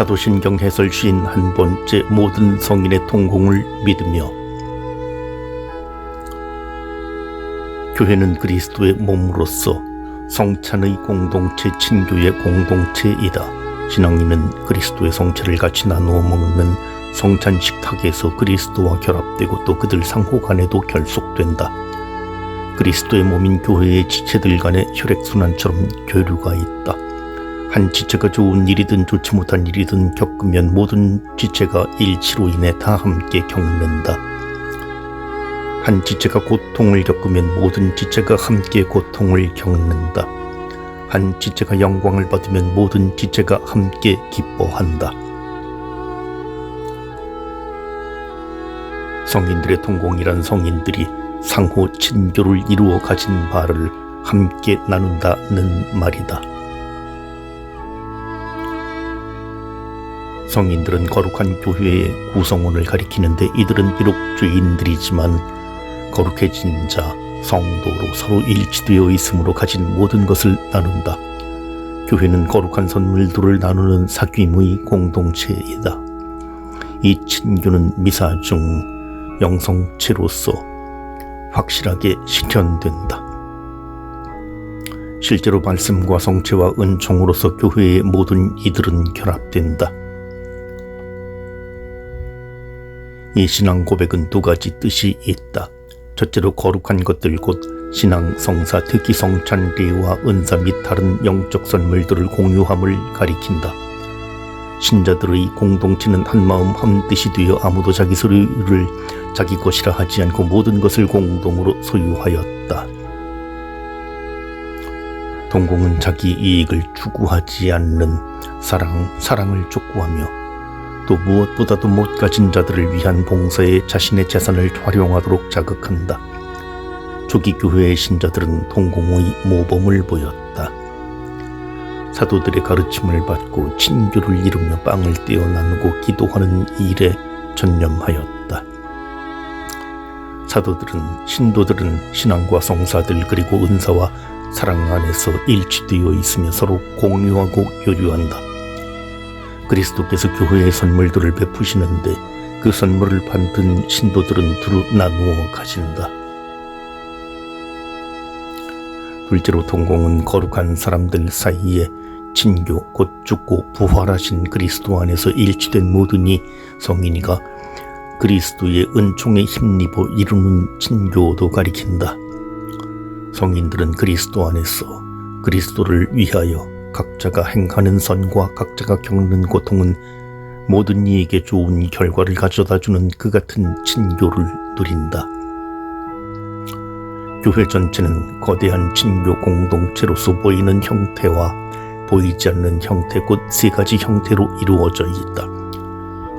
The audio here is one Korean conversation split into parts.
사도신경 해설 시인 한 번째 모든 성인의 통공을 믿으며 교회는 그리스도의 몸으로서 성찬의 공동체 친교의 공동체이다. 신앙인은 그리스도의 성체를 같이 나누어 먹는 성찬 식탁에서 그리스도와 결합되고 또 그들 상호 간에도 결속된다. 그리스도의 몸인 교회의 지체들 간의 혈액순환처럼 교류가 있다. 한 지체가 좋은 일이든 좋지 못한 일이든 겪으면 모든 지체가 일치로 인해 다 함께 겪는다. 한 지체가 고통을 겪으면 모든 지체가 함께 고통을 겪는다. 한 지체가 영광을 받으면 모든 지체가 함께 기뻐한다. 성인들의 통공이란 성인들이 상호 친교를 이루어 가진 바를 함께 나눈다는 말이다. 성인들은 거룩한 교회의 구성원을 가리키는데 이들은 비록 죄인들이지만 거룩해진 자, 성도로 서로 일치되어 있으므로 가진 모든 것을 나눈다. 교회는 거룩한 선물들을 나누는 사귐의 공동체이다. 이 친교는 미사 중 영성체로서 확실하게 실현된다. 실제로 말씀과 성체와 은총으로서 교회의 모든 이들은 결합된다. 이 신앙 고백은 두 가지 뜻이 있다. 첫째로 거룩한 것들 곧 신앙, 성사, 특히 성찬례와 은사 및 다른 영적 선물들을 공유함을 가리킨다. 신자들의 공동체는 한마음 한뜻이 되어 아무도 자기 소유를 자기 것이라 하지 않고 모든 것을 공동으로 소유하였다. 동공은 자기 이익을 추구하지 않는 사랑, 사랑을 촉구하며 또 무엇보다도 못 가진 자들을 위한 봉사에 자신의 재산을 활용하도록 자극한다. 초기 교회의 신자들은 동공의 모범을 보였다. 사도들의 가르침을 받고 친교를 이루며 빵을 떼어 나누고 기도하는 일에 전념하였다. 사도들은 신도들은 신앙과 성사들 그리고 은사와 사랑 안에서 일치되어 있으며 서로 공유하고 교류한다. 그리스도께서 교회의 선물들을 베푸시는데 그 선물을 받은 신도들은 두루 나누어 가진다. 둘째로 동공은 거룩한 사람들 사이에 진교 곧 죽고 부활하신 그리스도 안에서 일치된 모든이 성인이가 그리스도의 은총에 힘입어 이루는 진교도 가리킨다. 성인들은 그리스도 안에서 그리스도를 위하여 각자가 행하는 선과 각자가 겪는 고통은 모든 이에게 좋은 결과를 가져다 주는 그 같은 친교를 누린다. 교회 전체는 거대한 친교 공동체로서 보이는 형태와 보이지 않는 형태 곧 세 가지 형태로 이루어져 있다.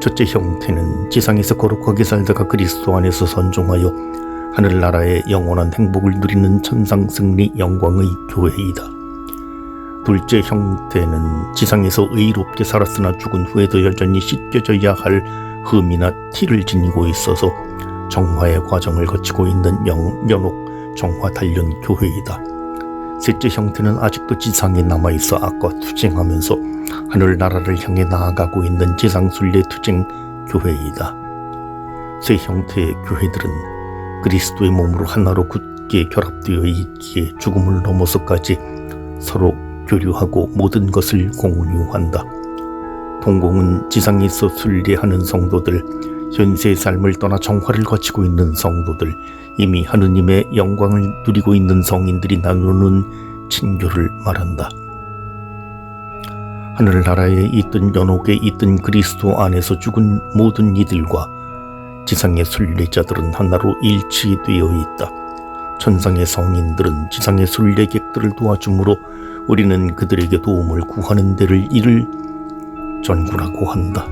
첫째 형태는 지상에서 거룩하게 살다가 그리스도 안에서 선종하여 하늘나라의 영원한 행복을 누리는 천상 승리 영광의 교회이다. 둘째 형태는 지상에서 의롭게 살았으나 죽은 후에도 여전히 씻겨져야 할 흠이나 티를 지니고 있어서 정화의 과정을 거치고 있는 영, 연옥 정화 단련 교회이다. 셋째 형태는 아직도 지상에 남아있어 악과 투쟁하면서 하늘나라를 향해 나아가고 있는 지상순례 투쟁 교회이다. 세 형태의 교회들은 그리스도의 몸으로 하나로 굳게 결합되어 있기에 죽음을 넘어서까지 서로 교류하고 모든 것을 공유한다. 동공은 지상에서 순례하는 성도들, 현세의 삶을 떠나 정화를 거치고 있는 성도들, 이미 하느님의 영광을 누리고 있는 성인들이 나누는 친교를 말한다. 하늘나라에 있던 연옥에 있던 그리스도 안에서 죽은 모든 이들과 지상의 순례자들은 하나로 일치되어 있다. 천상의 성인들은 지상의 순례객들을 도와주므로 우리는 그들에게 도움을 구하는 데를 이를 전구라고 한다.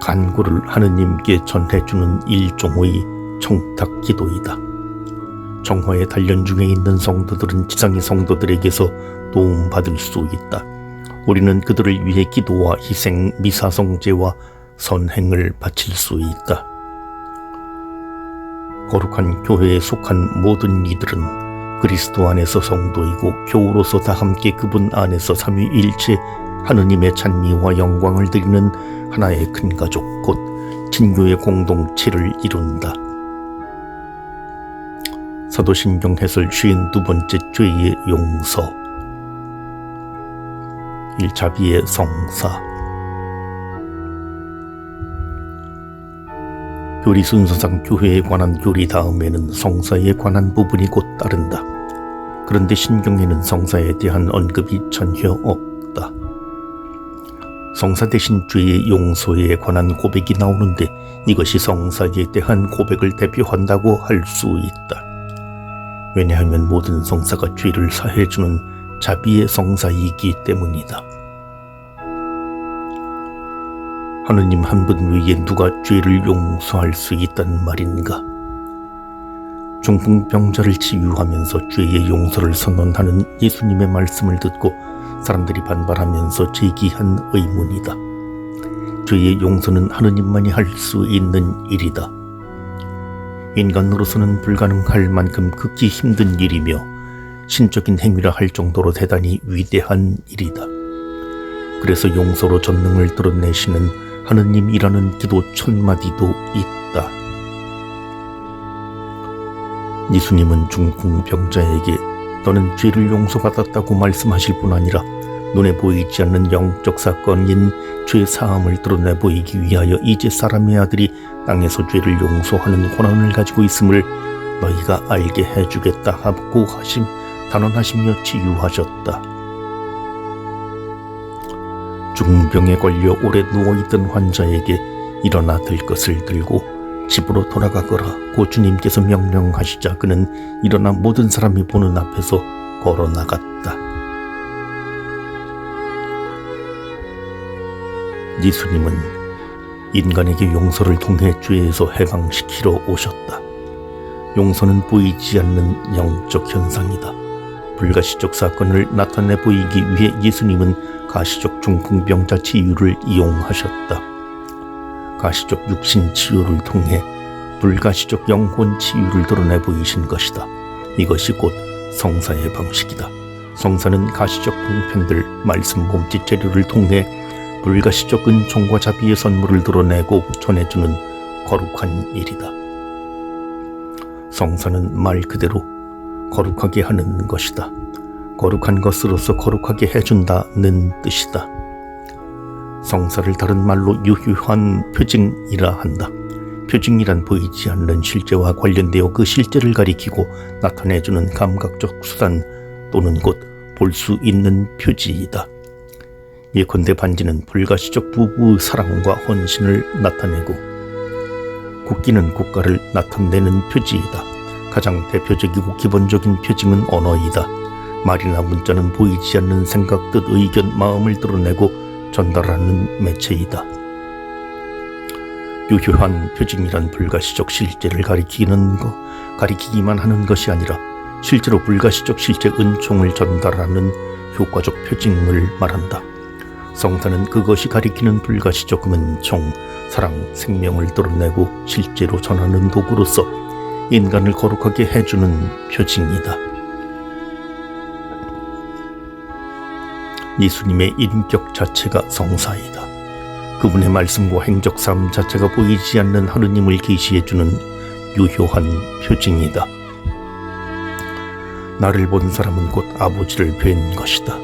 간구를 하느님께 전해주는 일종의 청탁 기도이다. 정화의 단련 중에 있는 성도들은 지상의 성도들에게서 도움받을 수 있다. 우리는 그들을 위해 기도와 희생, 미사성제와 선행을 바칠 수 있다. 거룩한 교회에 속한 모든 이들은 그리스도 안에서 성도이고 교우로서 다 함께 그분 안에서 삼위일체 하느님의 찬미와 영광을 드리는 하나의 큰 가족 곧 진교의 공동체를 이룬다. 사도신경 해설 쉰두 번째 죄의 용서 1자비의 성사 교리 순서상 교회에 관한 교리 다음에는 성사에 관한 부분이 곧 따른다. 그런데 신경에는 성사에 대한 언급이 전혀 없다. 성사 대신 죄의 용서에 관한 고백이 나오는데 이것이 성사에 대한 고백을 대표한다고 할 수 있다. 왜냐하면 모든 성사가 죄를 사해주는 자비의 성사이기 때문이다. 하느님 한분 외에 누가 죄를 용서할 수 있단 말인가? 중풍병자를 치유하면서 죄의 용서를 선언하는 예수님의 말씀을 듣고 사람들이 반발하면서 제기한 의문이다. 죄의 용서는 하느님만이 할 수 있는 일이다. 인간으로서는 불가능할 만큼 극히 힘든 일이며 신적인 행위라 할 정도로 대단히 위대한 일이다. 그래서 용서로 전능을 드러내시는 하느님이라는 기도 천마디도 있다. 예수님은 중풍병자에게 너는 죄를 용서받았다고 말씀하실 뿐 아니라 눈에 보이지 않는 영적 사건인 죄 사함을 드러내 보이기 위하여 이제 사람의 아들이 땅에서 죄를 용서하는 권한을 가지고 있음을 너희가 알게 해주겠다 하고 하심 단언하시며 치유하셨다. 중병에 걸려 오래 누워있던 환자에게 일어나 들 것을 들고 집으로 돌아가거라 고 주님께서 명령하시자 그는 일어나 모든 사람이 보는 앞에서 걸어 나갔다. 예수님은 인간에게 용서를 통해 죄에서 해방시키러 오셨다. 용서는 보이지 않는 영적 현상이다. 불가시적 사건을 나타내 보이기 위해 예수님은 가시적 중풍병자 치유를 이용하셨다. 가시적 육신 치유를 통해 불가시적 영혼 치유를 드러내 보이신 것이다. 이것이 곧 성사의 방식이다. 성사는 가시적 봉편들, 말씀 몸짓 재료를 통해 불가시적 은총과 자비의 선물을 드러내고 전해주는 거룩한 일이다. 성사는 말 그대로 거룩하게 하는 것이다. 거룩한 것으로서 거룩하게 해준다는 뜻이다. 성사를 다른 말로 유효한 표징이라 한다. 표징이란 보이지 않는 실제와 관련되어 그 실제를 가리키고 나타내주는 감각적 수단 또는 곧 볼 수 있는 표지이다. 예컨대 반지는 불가시적 부부의 사랑과 헌신을 나타내고 국기는 국가를 나타내는 표지이다. 가장 대표적이고 기본적인 표징은 언어이다. 말이나 문자는 보이지 않는 생각, 뜻, 의견, 마음을 드러내고 전달하는 매체이다. 유효한 표징이란 불가시적 실제를 가리키는 것, 가리키기만 하는 것이 아니라 실제로 불가시적 실제 은총을 전달하는 효과적 표징을 말한다. 성사는 그것이 가리키는 불가시적 은총, 사랑, 생명을 드러내고 실제로 전하는 도구로서 인간을 거룩하게 해주는 표징이다. 예수님의 인격 자체가 성사이다. 그분의 말씀과 행적 삶 자체가 보이지 않는 하느님을 계시해주는 유효한 표징이다. 나를 본 사람은 곧 아버지를 뵌 것이다.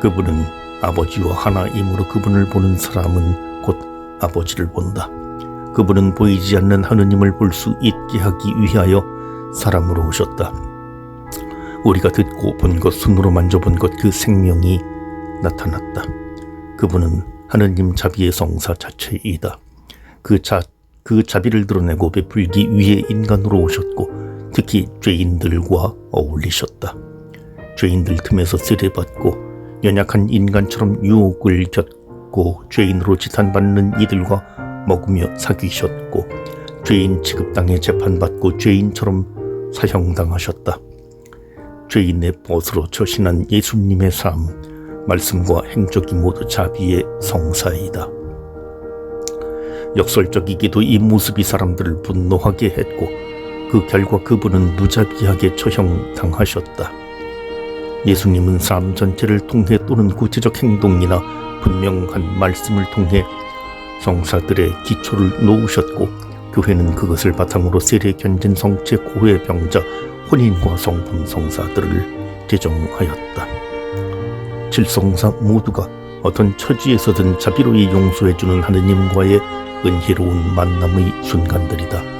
그분은 아버지와 하나이므로 그분을 보는 사람은 곧 아버지를 본다. 그분은 보이지 않는 하느님을 볼 수 있게 하기 위하여 사람으로 오셨다. 우리가 듣고 본 것, 손으로 만져본 것, 그 생명이 나타났다. 그분은 하느님 자비의 성사 자체이다. 그 자, 그 자비를 드러내고 베풀기 위해 인간으로 오셨고, 특히 죄인들과 어울리셨다. 죄인들 틈에서 쓰레받고, 연약한 인간처럼 유혹을 겪고, 죄인으로 지탄받는 이들과 먹으며 사귀셨고, 죄인 취급당해 재판받고 죄인처럼 사형당하셨다. 죄인의 벗으로 처신한 예수님의 삶, 말씀과 행적이 모두 자비의 성사이다. 역설적이기도 이 모습이 사람들을 분노하게 했고 그 결과 그분은 무자비하게 처형당하셨다. 예수님은 삶 전체를 통해 또는 구체적 행동이나 분명한 말씀을 통해 성사들의 기초를 놓으셨고 교회는 그것을 바탕으로 세례 견진 성체 고회 병자 혼인과 성품 성사들을 제정하였다. 칠성사 모두가 어떤 처지에서든 자비로이 용서해주는 하느님과의 은혜로운 만남의 순간들이다.